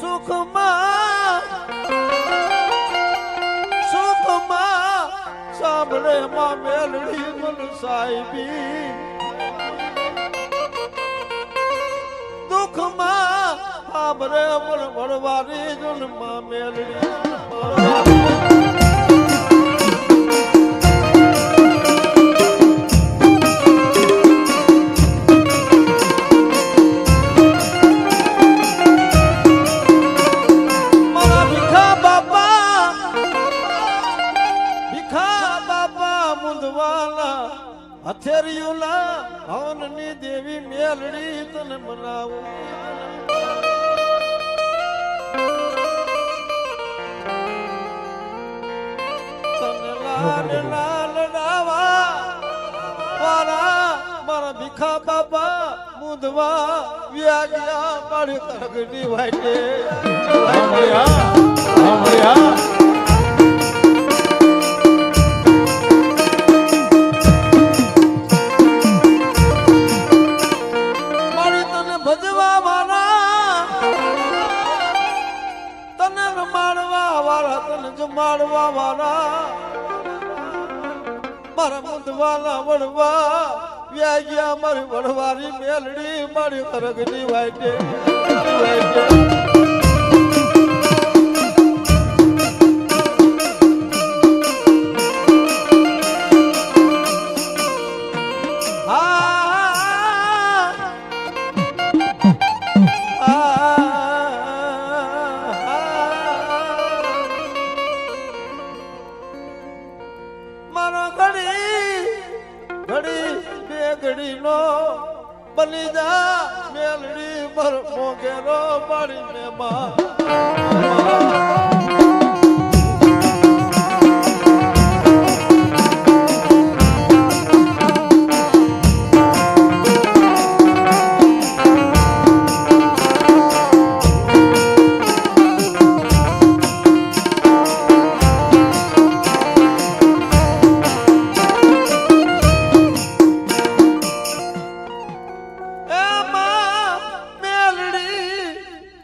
સુખમાં સુખમાં સાંભળે માં મેલડી મન સાહેબી. દુઃખમાં સાંભળે મન વડવારી જુન મેલડી. હથેરિયુલા હવનની દેવી મેલડી તને મનાવું. તને લાલ લાલ મારા મારા ભીખા બાપા મુંદવા વ્યાગ્યા મારી કરગની વાટે. મારી જમાડવા વાળા મારા મુંદવાલા વડવા વ્યાગ્યા મારી વડવારી મેલડી મારી ખરગની વાઈટે વાઈટે.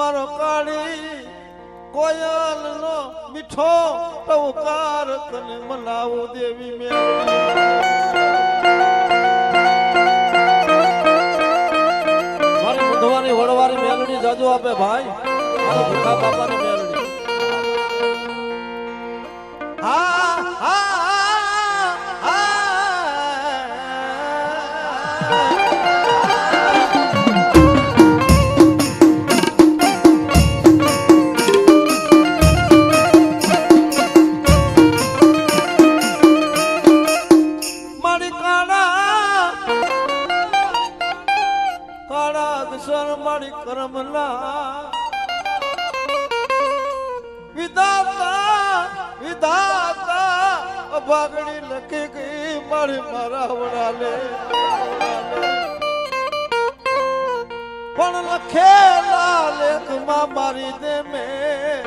મારો કાળી કોયલ નો મીઠો ટવકાર તને મનાવો દેવી મેલડી મારી વડવારી મેલડી જાજુ આપે ભાઈ. મારા બાપાની મેલડી અભાગણી લખી ગઈ, મારી મારા વડાલે. પણ લખેલા લેખમાં મારી દે મેં.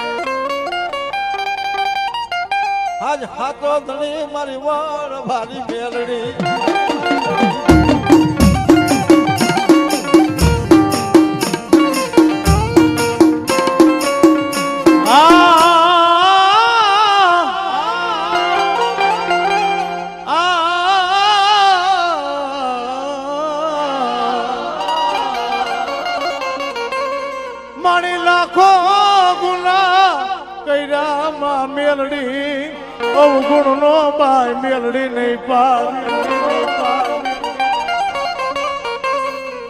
આજ હાથો ધણી મારી વાળ ભારી મેલડી. અવગુણ નો ભાઈ મેલડી નહીં પાર.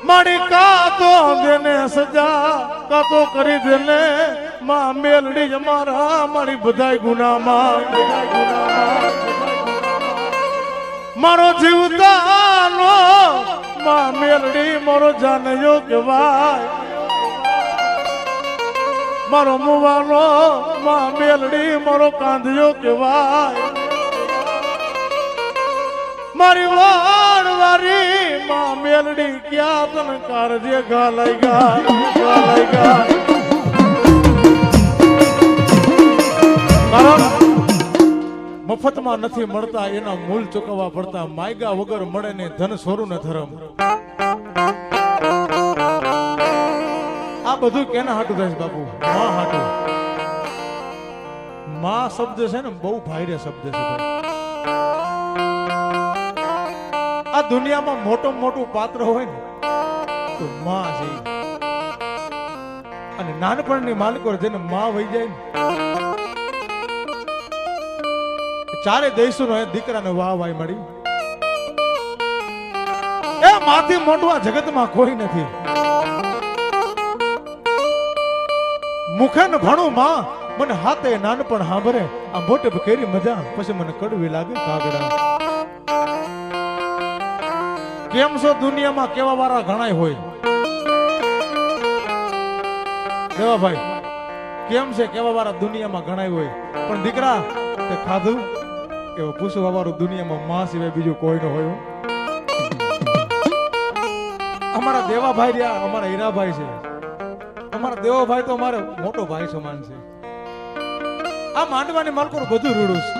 મારી કાતો દેને સજા કાતો કરી દેને. માં મેલડી જ મારા મારી બધાય ગુનામાં. મારો જીવતાનો, માં મેલડી મારો જાનયો કહેવાય. મારો મુવાનો, માં મેલડી, મારો કાંધિયો કહેવાય. મારી વાણ વારી માં મેલડી ક્યાં તને કારજે ગાલાઈ ગા ગાલાઈ ગા મફતમાં નથી મળતા, એના મૂલ ચૂકવવા પડતા માયગા વગર મળે ને ધન સોરું ને ધરમ. બધું કેના હાટું થાય બાપુ? માં હાટું. માં શબ્દ છે ને, બહુ ભાઈરે શબ્દ છે આ દુનિયામાં મોટું મોટું પાત્ર હોય ને, તો માં છે અને નાનપણની માલિકો જેને માં વહી જાય ને, ચારે દેશો નો દીકરાને વાહ વાય મળી. એ માથી મોટું આ જગતમાં કોઈ નથી. મુખે ને ભણું માં મને હાથે નાનપણ હાંભરે આ મોટે કેરી મજા, પછી મને કડવી લાગે કાગડા. કેમ છો દુનિયામાં કેવા વાળા ઘણાય હોય? દેવાભાઈ કેમ છે કેવા વાળા દુનિયામાં ઘણાય હોય? પણ દીકરા, તે ખાધું? કે પૂછવા વાળું દુનિયામાં માં સિવાય બીજું કોઈ ન હોય. અમારા દેવાભાઈ રહ્યા, અમારા હીરાભાઈ છે. અમારા દેવાભાઈ તો અમારે મોટો ભાઈ સમાન છે. આ માંડવાની માલકોનું બધું રૂડું છે.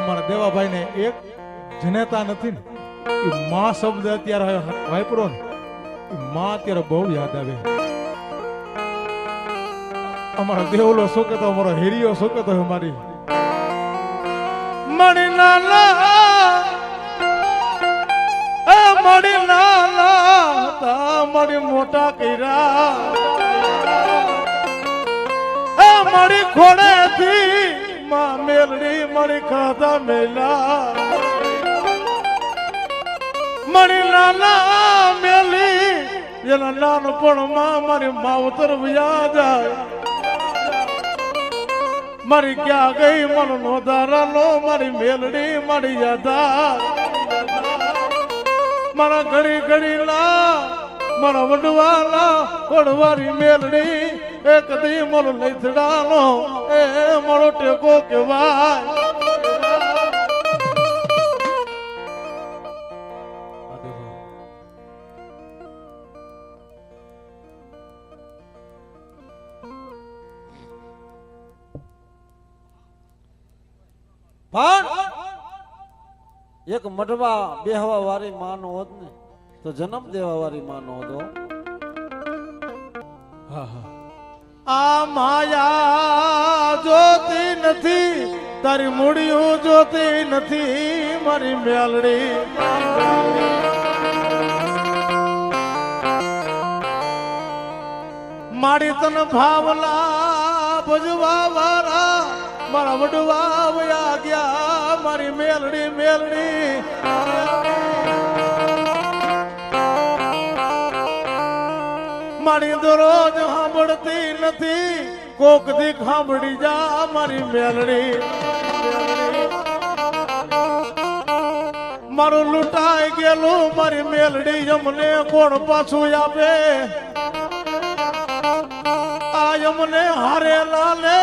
અમારા દેવાભાઈ ને એક જનેતા નથી ને, એ માં શબ્દ અત્યારે વાપરો ને, એ માં અત્યારે બહુ યાદ આવે. અમારો દેવલો શું કહેતો અમારો હેરિયો શું કહેતો અમારી મણી લાલા લાલા મારી મોટા કર્યા. એ મારી ખોડે થી માં મેલડી મારી ખાધા મેલા. મારી નાના મેલી, એના નાનપણમાં મારી માવતર વ્યા જાય. મારી ક્યાં ગઈ મન નો દારાનો મારી મેલડી મારી યાદા. મારા ઘડી ઘડી લા મારા વડવાલા વડવારી મેલડી, એક દી મારો લઈથડાનો એ મારો ટેકો કેવાય પણ એક મઢવા બેહવા વાળી માનો હોત ને તો જન્મ દેવા વાળી માનો હતો આ માયા જોતી નથી તારી મૂડીઓ જોતી નથી મારી મેલડી. મારી તન ભાવલા ભજવા વાળા મારા વડવા વયા ગયા. મારી મેલડી મેલડી. મારી દરરોજ સાંભળતી નથી. કોક દી સાંભળી જા મારી મેલડી. મારું લૂંટાઈ ગયેલું મારી મેલડી અમને કોણ પાછું આપે? આ અમને હારેલા ને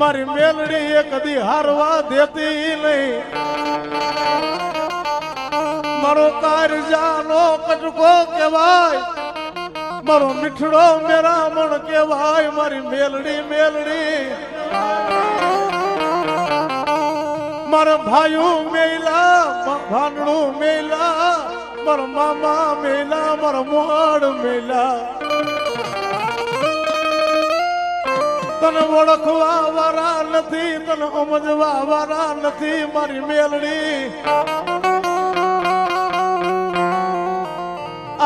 મારી મેલડી એ કદી હારવા દેતી નહીં. મારો કારજાનો કટકો કહેવાય, મારો મીઠડો મેરામણ કહેવાય, મારી મેલડી મેલડી. મારા ભાઈઓ મેલા ભાનડું મેલા મારા મામા મેલા મારા મોડ મેલા તને ઓળખવા વારા નથી, તને સમજવા વારા નથી મારી મેલડી.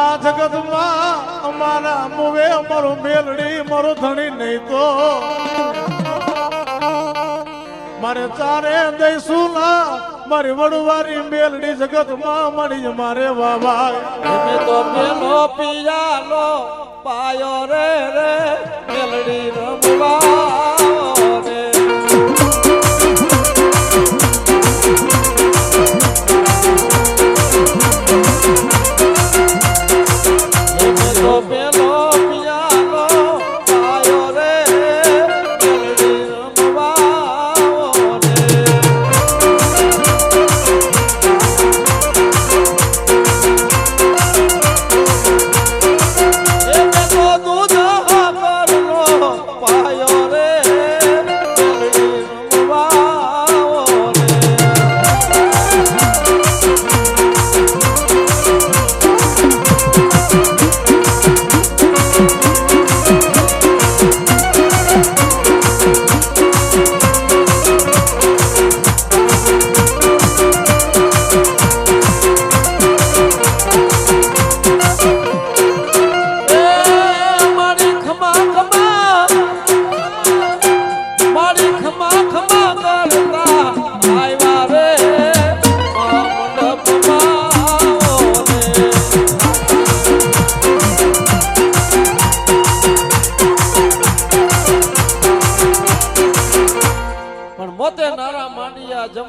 આ જગતમાં અમારા મુવે મારું મેલડી, મારું ધણી નહીં તો. મારે ચારે દઈશું ના, મારી વડવારી મેલડી જગતમાં મળી મારે વાવા તો પેલો પિયાલો પાયો રે રે મેલડી રમવા.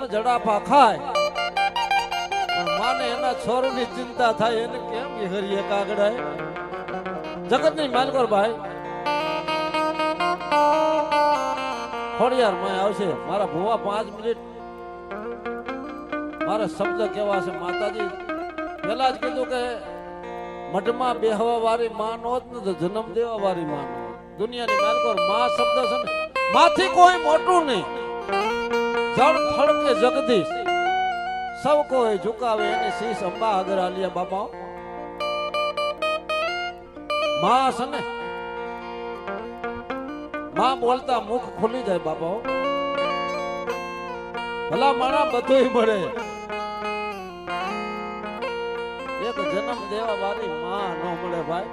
માંડિયા જડાપા ખાય. માને એના છોરુની ચિંતા થાય, એને કેમ હરીએ કાગડાય? જગતની માલકોર ભાઈ. આવશે. મારા ભુવા પાંચ મિનિટ. મારા શબ્દ કેવા છે, માતાજી? પેલા જ કીધું કે, મઢમાં બેહવા વાળી માં ને તો જન્મ દેવા વાળી માં દુનિયાની માલકોરમાં શબ્દ છે માથી કોઈ મોટું નહીં. જળ થળ જગદીશ. સૌ કોઈ ઝુકાવે એને શીશ અંબા આગળ આલિયા બાપા. માં છે માં બોલતા મુખ ખુલી જાય, બાપા. ભલા માણા બધુંય મળે. એક જન્મ દેવા વાળી માં ન મળે, ભાઈ.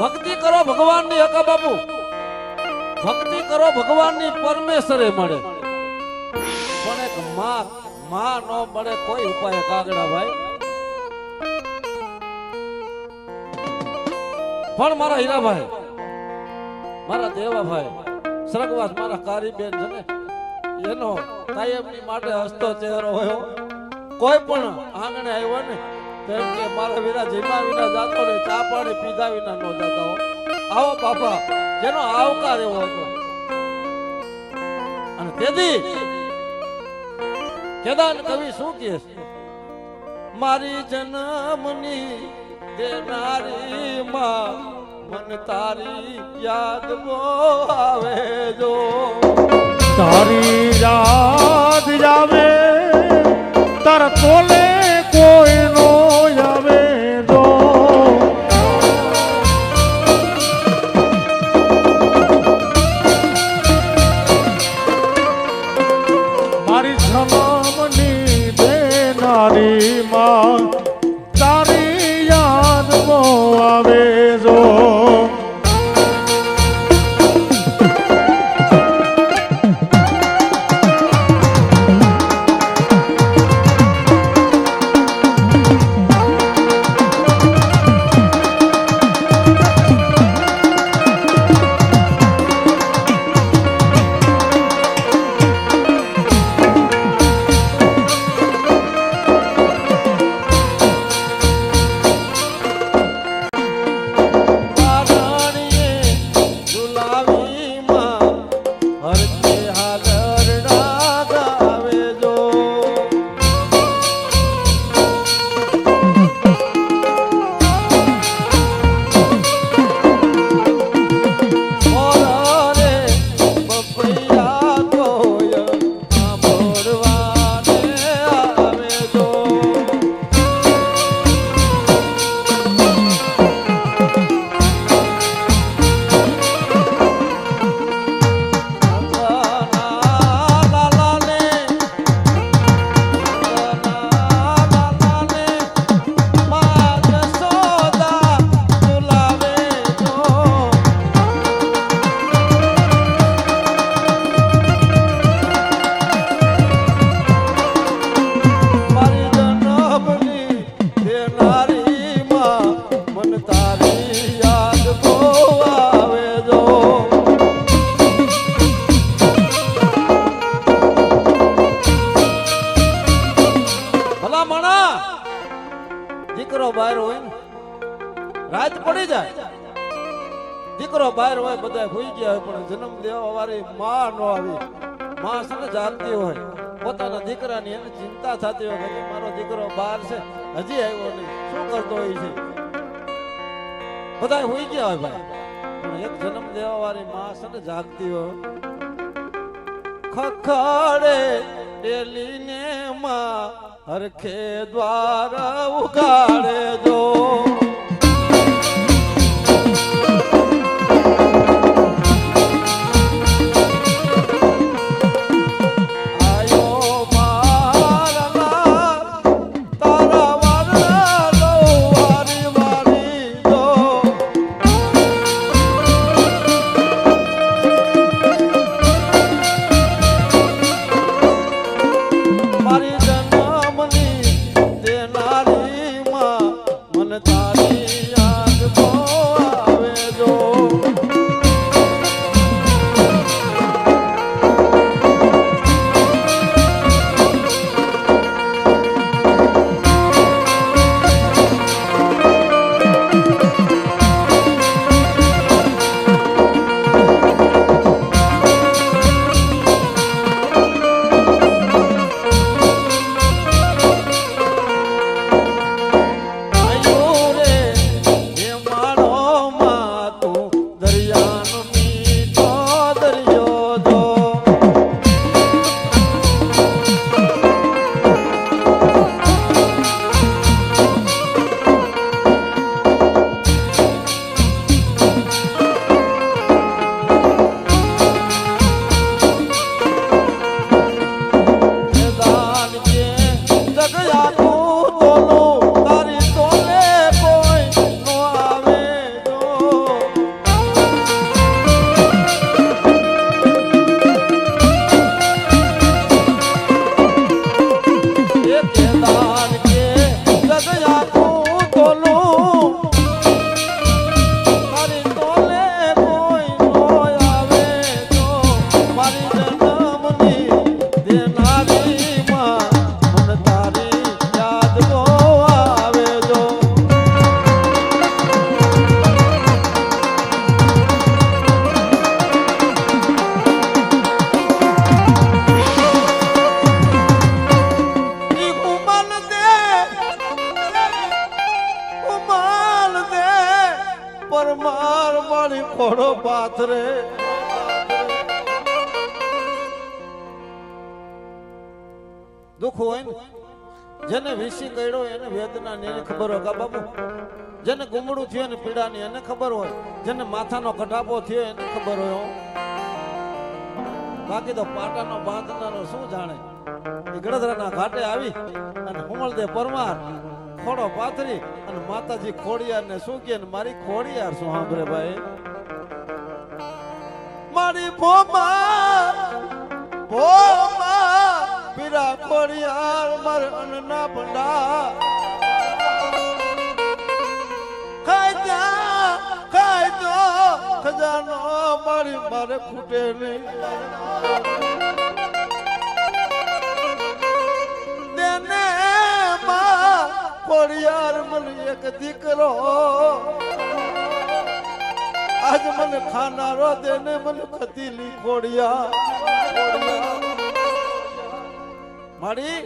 ભક્તિ કરો ભગવાનની હકા બાપુ. ભક્તિ કરો ભગવાનની પરમેશ્વરે મળે. માં માં ન મળે કોઈ ઉપાય કાગડા ભાઈ. પણ મારા હીરાભાઈ, મારા દેવાભાઈ, સરગવાસ મારા કારીબેન છે ને, એનો કાયમની માટે હસતો ચહેરો હોય કોઈ પણ આંગણે આવ્યો ને તેમ કે મારા વિના જીમા વિના જાતો ને, ચા પાણી પીધા વિના ન જતા હો. આવો બાપા, જેનો આવકાર એવો હતો. અને તેથી કેદાન કવિ શું કહે છે? મારી જન્મની દેનારી માં મન તારી યાદ આવે જો. તારી યાદ આવે તારા તોલે કરતો હોય છે. બધા હોઈ ગયા હોય ભાઈ. પણ એક જન્મ દેવા વાળી માં છે ને જાગતી હોય. ખખડે ડેલીને માં હરખે દ્વારા ઉગાડે જો. ખોડો પાથરે. દુઃખ હોય ને? જેને વિસી કર્યો એને વેદના ને ખબર હોય. કા બાબુ? જેને ગુમડું થયું ને પીડાની એને ખબર હોય. જેને માથાનો કટાપો થયો એને ખબર હોય બાકી તો પાટાનો, બાંધનારો શું જાણે? એ ગળદરાના ઘાટે આવી અને હુમળદે પરમાર, ખોડો પાથરી અને માતાજી ખોડિયાર ને શું કે મારી ખોડિયાર શું સાંભળે ભાઈ? મારી મોમા મોમા પીરા કોરિયાર મારે અનના ભંડા ખાઈ જા, ખાઈ જો, ખજાનો મારી મારે ખૂટે નહીં દેને માં ખોડિયાર મને એક દીકરો આજ મને ખાનારો દેને મને ખતીલી ખોડિયા. મારી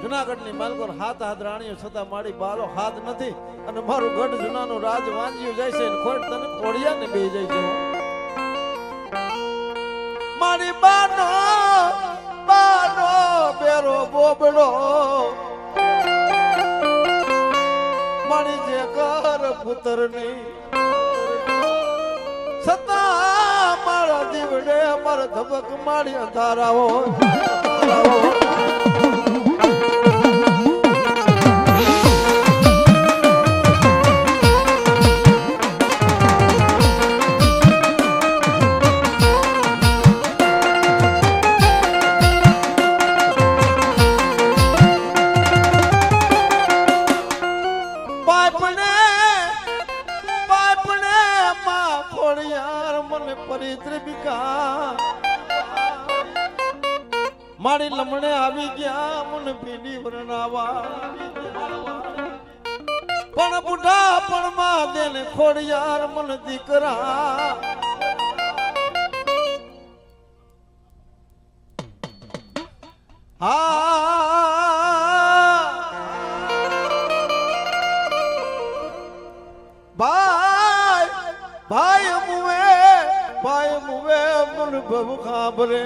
જુનાગઢની માલકોર હાથ હાથ રાણીઓ છતાં મારી બારો હાથ નથી અને મારું ગઢ જુનાનું રાજ વાંચ્યું જાય છે ખોટ તને ખોડિયા ને બે જાય છે મારી બાનો બાનો, બેરો બોબડો મારી જે ઘર પુત્રની સતા મારા દીવડે મારા ધબક મારી અંધારા અંધારાઓ. ખોડિયાર મને દીકરા. હા. ભાઈ ભાઈ મુવે ભાઈ મુવે મન બહુ ખાબરે.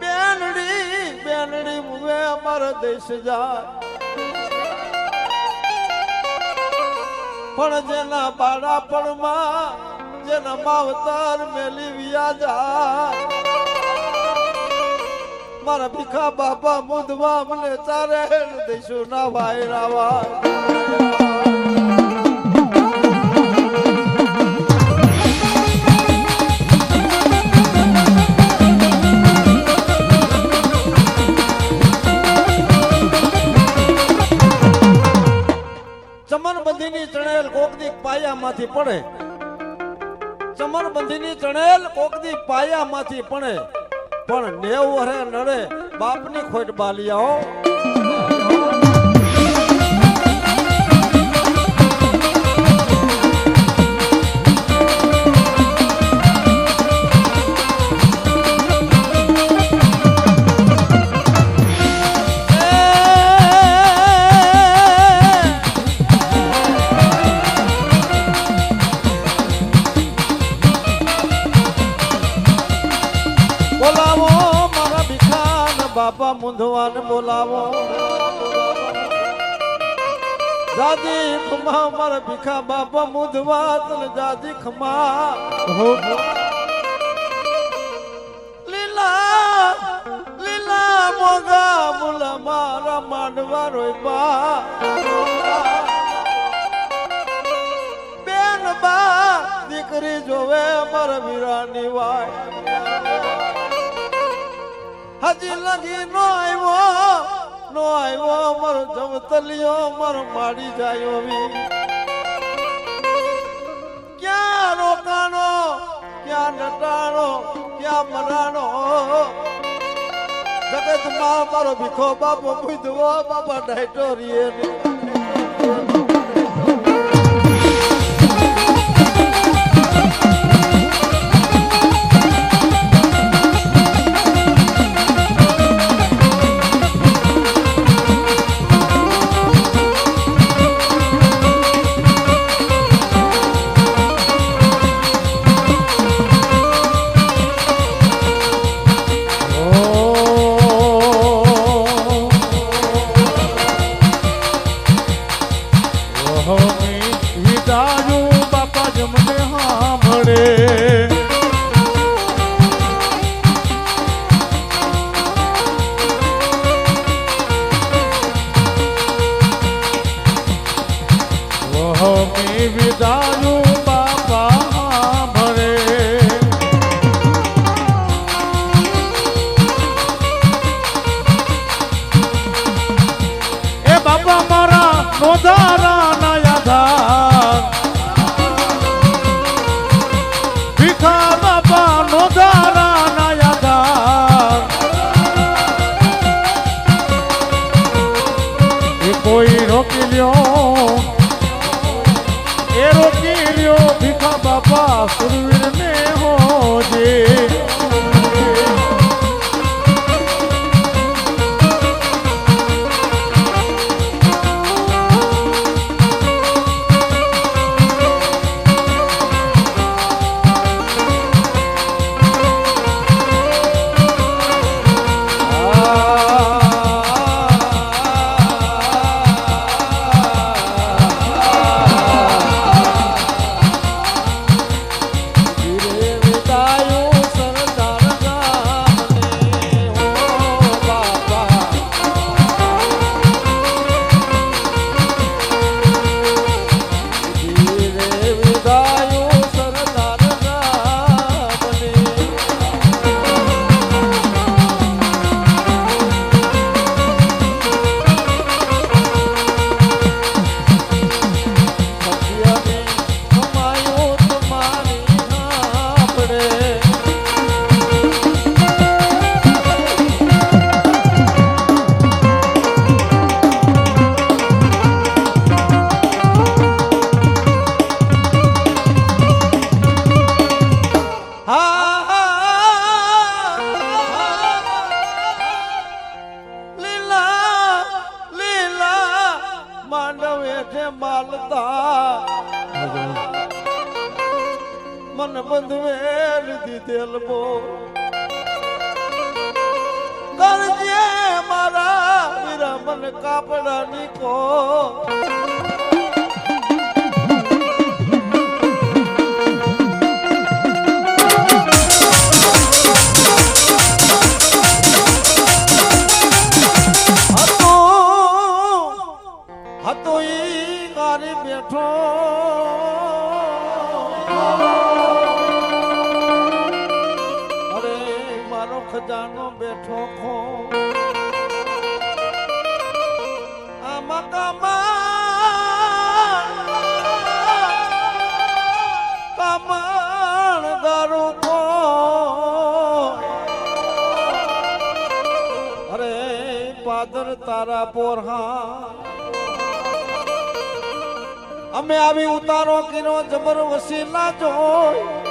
બેનડી બેનડી મુવે અમારા દેશ પણ જેના બાળાપણમાં જેના માવતર મેલી વિયા જાય. મારા ભીખા બાપા મુદવા મને ચારે દઈશું ના ભાઈ રાવા. પાયામાંથી પડે. ચમરબંધીની ચણેલ કોકદી પાયામાંથી પડે. પણ નેવ વરે નડે બાપની ખોટ બાલિયાઓ. મુંધવાન બોલાવો. જાદી ખમા મારા ભીખા બાપા મુંધવા તને જાદી ખમા. લીલા લીલા મોગા મુલા મારા માંડવા રોયબા બેન બા દીકરી જોવે મારા વીરાની વાય. હજી લગી નો આવ્યો નો આવ્યો મારો જમતલિયો મારો માડી જાયો વી ક્યાં રોકાણો, ક્યાં નટાણો, ક્યાં મરાણો? જગતમાં મારો ભીખો બાપો બુધવો બાપા ડાયટો રીએ ને. અરે મારો ખજાનો બેઠો ખો આમાં કમાણ કમાણ દારૂ ખો અરે પાદર તારા પોરહા અમે આવી ઉતારો કિનો જબર ના જોઈ